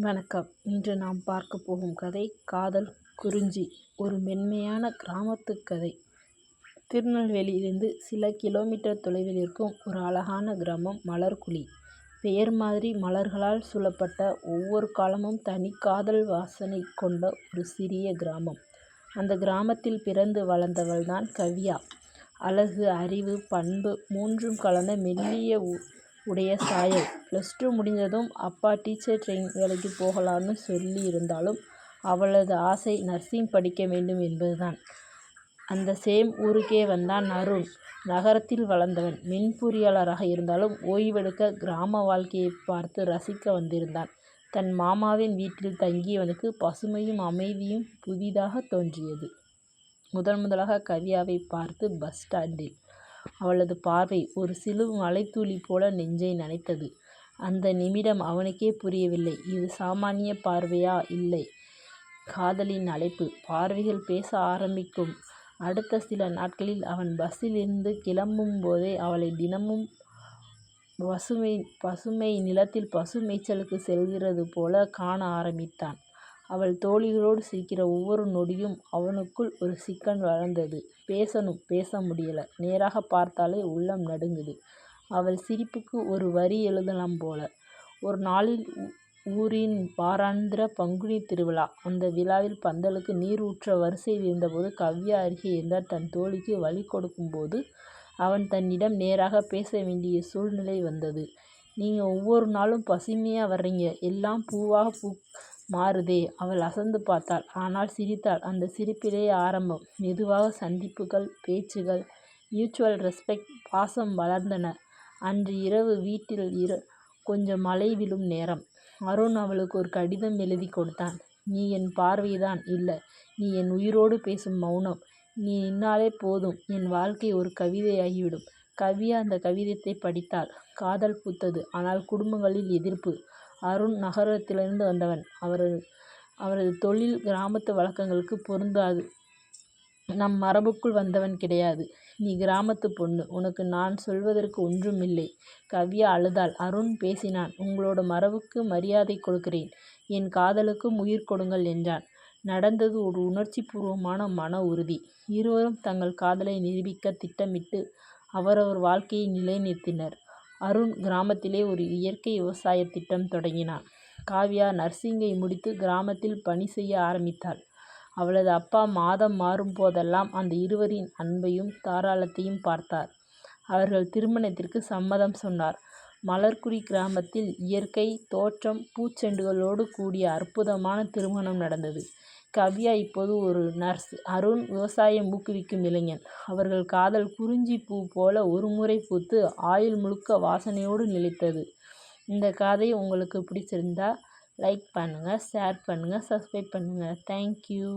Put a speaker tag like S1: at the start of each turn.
S1: வணக்கம். இன்று நாம் பார்க்க போகும் கதை காதல் குறிஞ்சி ஒரு மென்மையான கிராமத்து கதை. திருநெல்வேலியிலிருந்து சில கிலோமீட்டர் தொலைவில் இருக்கும் ஒரு அழகான கிராமம் மலர்குழி. பெயர் மாதிரி மலர்களால் சூழப்பட்ட ஒவ்வொரு காலமும் தனி காதல் வாசனை கொண்ட ஒரு சிறிய கிராமம். அந்த கிராமத்தில் பிறந்து வளர்ந்தவள்தான் கவ்யா. அழகு அறிவு பண்பு மூன்றும் கலந்த மெல்லிய உடைய சாயல் ப்ளஸ் டூ முடிஞ்சதும் அப்பா டீச்சர் ட்ரெயின் வேலைக்கு போகலான்னு சொல்லி இருந்தாலும் அவளது ஆசை நர்சிங் படிக்க வேண்டும் என்பதுதான். அந்த சேம் ஊருக்கே வந்தான் அருண். நகரத்தில் வளர்ந்தவன். மின்பொறியாளராக இருந்தாலும் ஓய்வெடுக்க கிராம வாழ்க்கையை பார்த்து ரசிக்க வந்திருந்தான். தன் மாமாவின் வீட்டில் தங்கியவனுக்கு பசுமையும் அமைதியும் புதிதாக தோன்றியது. முதன் முதலாக கவியாவை பார்த்து பஸ் ஸ்டாண்டில். அவளது பார்வை ஒரு சிலு அலைத்தூளி போல நெஞ்சை நனைத்தது. அந்த நிமிடம் அவனுக்கே புரியவில்லை இது சாமானிய பார்வையா இல்லை காதலின் அழைப்பு. பார்வைகள் பேச ஆரம்பிக்கும். அடுத்த சில நாட்களில் அவன் பஸ்ஸில் இருந்து கிளம்பும் போதே அவளை தினமும் பசுமை பசுமை நிலத்தில் பசுமேய்ச்சலுக்கு செல்கிறது போல காண ஆரம்பித்தான். அவள் தோழிகளோடு சிரிக்கிற ஒவ்வொரு நொடியும் அவனுக்குள் ஒரு சிக்கன் வளர்ந்தது. பேசணும் பேச முடியல. நேராக பார்த்தாலே உள்ளம் நடுங்குது. அவள் சிரிப்புக்கு ஒரு வரி எழுதலாம் போல. ஒரு நாளில் ஊரின் வாராந்திர பங்குனி திருவிழா. அந்த விழாவில் பந்தலுக்கு நீர் ஊற்ற வரிசையில் இருந்தபோது கவ்யா அருகே இருந்தார் தன் தோழிக்கு வழி கொடுக்கும்போது அவன் தன்னிடம் நேராக பேச வேண்டிய சூழ்நிலை வந்தது. நீங்கள் ஒவ்வொரு நாளும் பசுமையாக வர்றீங்க. எல்லாம் பூவாக பூ மாறுதே. அவள் அசந்து பார்த்தாள். ஆனால் சிரித்தாள். அந்த சிரிப்பிலேயே ஆரம்பம். மெதுவாக சந்திப்புகள் பேச்சுகள் மியூச்சுவல் ரெஸ்பெக்ட் பாசம் வளர்ந்தன. அன்று இரவு வீட்டில் இர கொஞ்சம் மழை விழும் நேரம். அருண் அவளுக்கு ஒரு கடிதம் எழுதிக் கொடுத்தான். நீ என் பார்வைதான் இல்ல. நீ என் உயிரோடு பேசும் மௌனம். நீ நின்னாலே போதும் என் வாழ்க்கை ஒரு கவிதையாகிவிடும். கவ்யா அந்த கவிதத்தை படித்தாள். காதல் பூத்தது. ஆனால் குடும்பங்களில் எதிர்ப்பு. அருண் நகரத்திலிருந்து வந்தவன். அவரது அவரது தொழில் கிராமத்து வழக்கங்களுக்கு பொருந்தாது. நம் மரபுக்குள் வந்தவன் கிடையாது. நீ கிராமத்துப் பொண்ணு. உனக்கு நான் சொல்வதற்கு ஒன்றுமில்லை. கவ்யா அழுதாள். அருண் பேசினான். உங்களோட மரபுக்கு மரியாதை கொடுக்கிறேன். என் காதலுக்கும் உயிர் கொடுங்கள் என்றான். நடந்தது ஒரு உணர்ச்சிபூர்வமான மன உறுதி. இருவரும் தங்கள் காதலை நிரூபிக்க திட்டமிட்டு அவரவர் வாழ்க்கையை நிலைநிறுத்தினர். அருண் கிராமத்திலே ஒரு இயற்கை விவசாயத் திட்டம் தொடங்கினான். காவ்யா நர்சிங்கை முடித்து கிராமத்தில் பணி செய்ய ஆரம்பித்தாள். அவளது அப்பா மாதம் மாறும் போதெல்லாம் அந்த இருவரின் அன்பையும் தாராளத்தையும் பார்த்தார். அவர்கள் திருமணத்திற்கு சம்மதம் சொன்னார். மலர்குடி கிராமத்தில் இயற்கை தோற்றம் பூச்செண்டுகளோடு கூடிய அற்புதமான திருமணம் நடந்தது. கவ்யா இப்போது ஒரு நர்ஸ். அருண் விவசாயம் ஊக்குவிக்கும் இளைஞன். அவர்கள் காதல் குறிஞ்சிப் பூ போல ஒரு முறை பூத்து ஆயுள் முழுக்க வாசனையோடு நிலைத்தது. இந்த கதை உங்களுக்கு பிடிச்சிருந்தா லைக் பண்ணுங்க ஷேர் பண்ணுங்க சப்ஸ்கிரைப் பண்ணுங்க. தேங்க்யூ